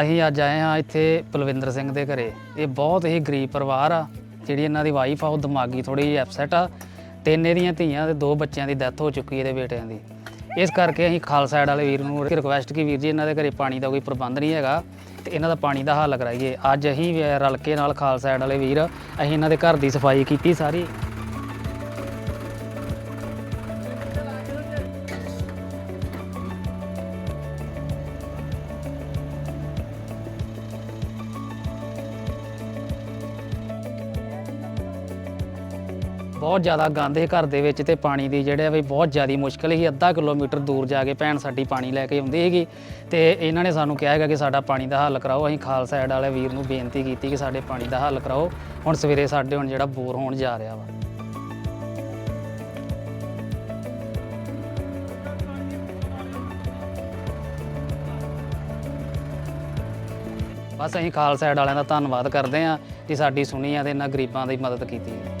ਅਸੀਂ ਅੱਜ ਆਏ ਹਾਂ ਇੱਥੇ ਪਲਵਿੰਦਰ ਸਿੰਘ ਦੇ ਘਰੇ। ਇਹ ਬਹੁਤ ਹੀ ਗਰੀਬ ਪਰਿਵਾਰ ਆ। ਜਿਹੜੀ ਇਹਨਾਂ ਦੀ ਵਾਈਫ ਆ, ਉਹ ਦਿਮਾਗੀ ਥੋੜੀ ਜਿਹੀ ਐਪਸੈਟ ਆ। ਤਿੰਨ ਇਹਦੀਆਂ ਧੀਆਂ ਤੇ ਦੋ ਬੱਚਿਆਂ ਦੀ ਡੈਥ ਹੋ ਚੁੱਕੀ ਇਹਦੇ ਬੇਟਿਆਂ ਦੀ। ਇਸ ਕਰਕੇ ਅਸੀਂ ਖਾਲਸਾ ਏਡ ਵਾਲੇ ਵੀਰ ਨੂੰ ਰਿਕੁਐਸਟ ਕੀ ਵੀਰ ਜੀ, ਇਹਨਾਂ ਦੇ ਘਰੇ ਪਾਣੀ ਦਾ ਕੋਈ ਪ੍ਰਬੰਧ ਨਹੀਂ ਹੈਗਾ। ਤੇ ਇਹਨਾਂ ਦਾ ਪਾਣੀ ਦਾ ਹੱਲ ਕਰਾਈਏ। ਅੱਜ ਅਸੀਂ ਵੀ ਰਲ ਕੇ ਨਾਲ ਖਾਲਸਾ ਏਡ ਵਾਲੇ ਵੀਰ, ਅਸੀਂ ਇਹਨਾਂ ਦੇ ਘਰ ਦੀ ਸਫ਼ਾਈ ਕੀਤੀ ਸਾਰੀ। ਬਹੁਤ ਜ਼ਿਆਦਾ ਗੰਦ ਸੀ ਘਰ ਦੇ ਵਿੱਚ ਤੇ ਪਾਣੀ ਦੀ ਜਿਹੜੇ ਆ ਵੀ ਬਹੁਤ ਜ਼ਿਆਦਾ ਮੁਸ਼ਕਲ ਸੀ। ਅੱਧਾ ਕਿਲੋਮੀਟਰ ਦੂਰ ਜਾ ਕੇ ਭੈਣ ਸਾਡੀ ਪਾਣੀ ਲੈ ਕੇ ਆਉਂਦੀ ਹੈਗੀ ਤੇ ਇਹਨਾਂ ਨੇ ਸਾਨੂੰ ਕਿਹਾ ਹੈਗਾ ਕਿ ਸਾਡਾ ਪਾਣੀ ਦਾ ਹੱਲ ਕਰਾਓ। ਅਸੀਂ ਖਾਲਸਾ ਐਡ ਵਾਲੇ ਵੀਰ ਨੂੰ ਬੇਨਤੀ ਕੀਤੀ ਕਿ ਸਾਡੇ ਪਾਣੀ ਦਾ ਹੱਲ ਕਰਾਓ। ਹੁਣ ਸਵੇਰੇ ਸਾਡੇ ਹੁਣ ਜਿਹੜਾ ਬੋਰ ਹੋਣ ਜਾ ਰਿਹਾ ਵਾ। ਬਸ ਅਸੀਂ ਖਾਲਸਾ ਐਡ ਵਾਲਿਆਂ ਦਾ ਧੰਨਵਾਦ ਕਰਦੇ ਹਾਂ ਕਿ ਸਾਡੀ ਸੁਣੀ ਆ ਤੇ ਇਹਨਾਂ ਗਰੀਬਾਂ ਦੀ ਮਦਦ ਕੀਤੀ। ਹੈ